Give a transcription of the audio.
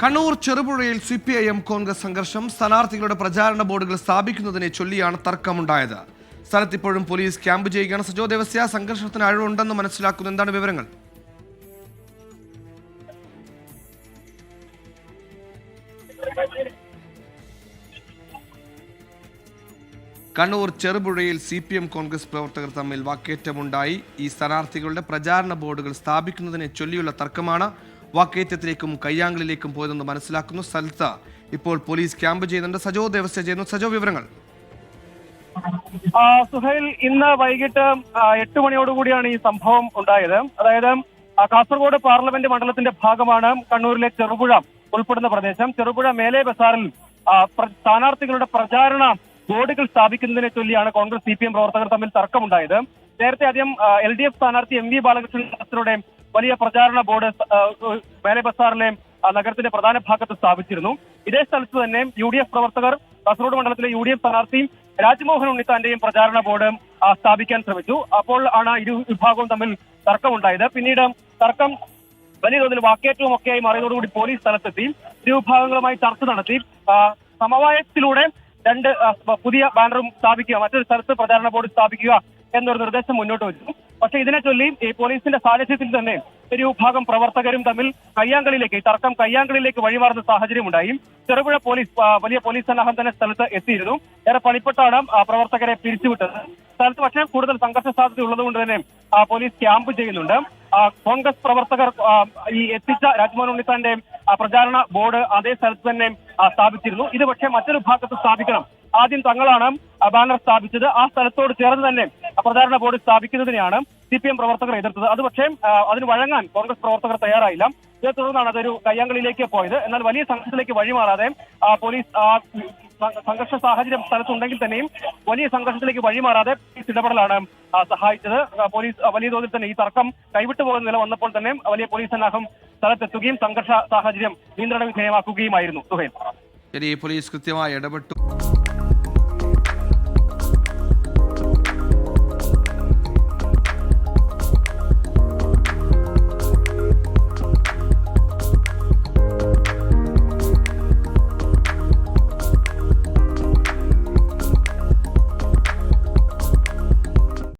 Kannur ചെറുപുഴയിൽ C P I M Congress സംഘർഷം സ്ഥാനാർത്ഥികളുടെ പ്രചാരണ ബോർഡുകൾ സ്ഥാപിക്കുന്നതിനെ ചൊല്ലിയാണ് തർക്കമുണ്ടായത്. സ്ഥലത്ത് ഇപ്പോഴും പോലീസ് ക്യാമ്പ് ചെയ്യുകയാണ്. സജോ ദേവസ്യ സംഘർഷത്തിന് അഴിവുണ്ടെന്ന് മനസ്സിലാക്കുന്നു. എന്താണ് വിവരങ്ങൾ? കണ്ണൂർ ചെറുപുഴയിൽ സി പി എം കോൺഗ്രസ് പ്രവർത്തകർ തമ്മിൽ വാക്കേറ്റമുണ്ടായി. ഈ സ്ഥാനാർത്ഥികളുടെ പ്രചാരണ ബോർഡുകൾ സ്ഥാപിക്കുന്നതിനെ ചൊല്ലിയുള്ള തർക്കമാണ് വാക്കേറ്റത്തിലേക്കും കയ്യാങ്കളിലേക്കും പോയതെന്ന് മനസ്സിലാക്കുന്നു സ്ഥലത്ത് ഇപ്പോൾ പോലീസ് ക്യാമ്പ് ചെയ്യുന്നുണ്ട്. സജോ ദേവസ്യ ചെയ്യുന്നു. സജോ വിവരങ്ങൾ. സുഹൈൽ ഇന്ന് വൈകിട്ട് എട്ട് മണിയോടുകൂടിയാണ് ഈ സംഭവം ഉണ്ടായത്. അതായത് കാസർഗോഡ് പാർലമെന്റ് മണ്ഡലത്തിന്റെ ഭാഗമാണ് കണ്ണൂരിലെ ചെറുപുഴ ഉൾപ്പെടുന്ന പ്രദേശം. ചെറുപുഴ മേലെ ബസാറിൽ സ്ഥാനാർത്ഥികളുടെ പ്രചാരണ ബോർഡുകൾ സ്ഥാപിക്കുന്നതിനെ ചൊല്ലിയാണ് കോൺഗ്രസ് സി പി എം പ്രവർത്തകർ തമ്മിൽ തർക്കമുണ്ടായത്. നേരത്തെ ആദ്യം എൽ ഡി എഫ് സ്ഥാനാർത്ഥി എം വി ബാലകൃഷ്ണന്റെ വലിയ പ്രചാരണ ബോർഡ് മേലെ ബസാറിലെ നഗരത്തിന്റെ പ്രധാന ഭാഗത്ത് സ്ഥാപിച്ചിരുന്നു. ഇതേ സ്ഥലത്ത് തന്നെ യു ഡി എഫ് പ്രവർത്തകർ കാസർഗോഡ് മണ്ഡലത്തിലെ യു ഡി എഫ് സ്ഥാനാർത്ഥിയും രാജ്മോഹൻ ഉണ്ണിത്താന്റെയും പ്രചാരണ ബോർഡ് സ്ഥാപിക്കാൻ ശ്രമിച്ചു. അപ്പോൾ ആണ് ഇരു വിഭാഗവും തമ്മിൽ തർക്കമുണ്ടായത്. പിന്നീട് തർക്കം വലിയ തോതിൽ വാക്കേറ്റവും ഒക്കെയായി മാറിയതോടുകൂടി പോലീസ് സ്ഥലത്തെത്തി ഇരു വിഭാഗങ്ങളുമായി ചർച്ച നടത്തി. സമവായത്തിലൂടെ രണ്ട് പുതിയ ബാനറും സ്ഥാപിക്കുക മറ്റൊരു സ്ഥലത്ത് പ്രചാരണ ബോർഡ് സ്ഥാപിക്കുക എന്നൊരു നിർദ്ദേശം മുന്നോട്ട് വെച്ചു. പക്ഷേ ഇതിനെ ചൊല്ലി ഈ പോലീസിന്റെ സാന്നിധ്യത്തിൽ തന്നെ ഒരു വിഭാഗം പ്രവർത്തകരും തമ്മിൽ കയ്യാങ്കളിലേക്ക് തർക്കം കയ്യാങ്കളിലേക്ക് വഴിമാറുന്ന സാഹചര്യം ഉണ്ടായി ചെറുപുഴ പോലീസ് വലിയ പോലീസ് സന്നാഹം തന്നെ സ്ഥലത്ത് എത്തിയിരുന്നു. ഏറെ പണിപ്പെട്ടാണ് പ്രവർത്തകരെ പിരിച്ചുവിട്ടത്. സ്ഥലത്ത് പക്ഷേ കൂടുതൽ സംഘർഷ സാധ്യത ഉള്ളതുകൊണ്ട് തന്നെ പോലീസ് ക്യാമ്പ് ചെയ്യുന്നുണ്ട്. കോൺഗ്രസ് പ്രവർത്തകർ ഈ എത്തിച്ച രാജ്മോഹൻ ഉണ്ണിത്താന്റെ പ്രചാരണ ബോർഡ് അതേ സ്ഥലത്ത് തന്നെ സ്ഥാപിച്ചിരുന്നു. ഇത് പക്ഷേ മറ്റൊരു ഭാഗത്ത് സ്ഥാപിക്കണം. ആദ്യം തങ്ങളാണ് ബാനർ സ്ഥാപിച്ചത്. ആ സ്ഥലത്തോട് ചേർന്ന് തന്നെ പ്രചാരണ ബോർഡ് സ്ഥാപിക്കുന്നതിനെയാണ് സി പി എം പ്രവർത്തകർ എതിർത്തത്. അത് പക്ഷേ അതിന് വഴങ്ങാൻ കോൺഗ്രസ് പ്രവർത്തകർ തയ്യാറായില്ല. ഇതേ തുടർന്നാണ് അതൊരു കയ്യാങ്കളിയിലേക്ക് പോയത്. എന്നാൽ വലിയ സംഘർഷത്തിലേക്ക് വഴിമാറാതെ പോലീസ് സംഘർഷ സാഹചര്യം സ്ഥലത്തുണ്ടെങ്കിൽ തന്നെയും വലിയ സംഘർഷത്തിലേക്ക് വഴിമാറാതെ പോലീസ് ഇടപെടലാണ് സഹായിച്ചത്. പോലീസ് വലിയ തോതിൽ തന്നെ ഈ തർക്കം കൈവിട്ടു പോകുന്ന നില വന്നപ്പോൾ തന്നെ വലിയ പോലീസ് സന്നാഹം സ്ഥലത്തെത്തുകയും സംഘർഷ സാഹചര്യം നിയന്ത്രണ വിധേയമാക്കുകയുമായിരുന്നു ശരി പോലീസ് കൃത്യമായി ഇടപെട്ടു.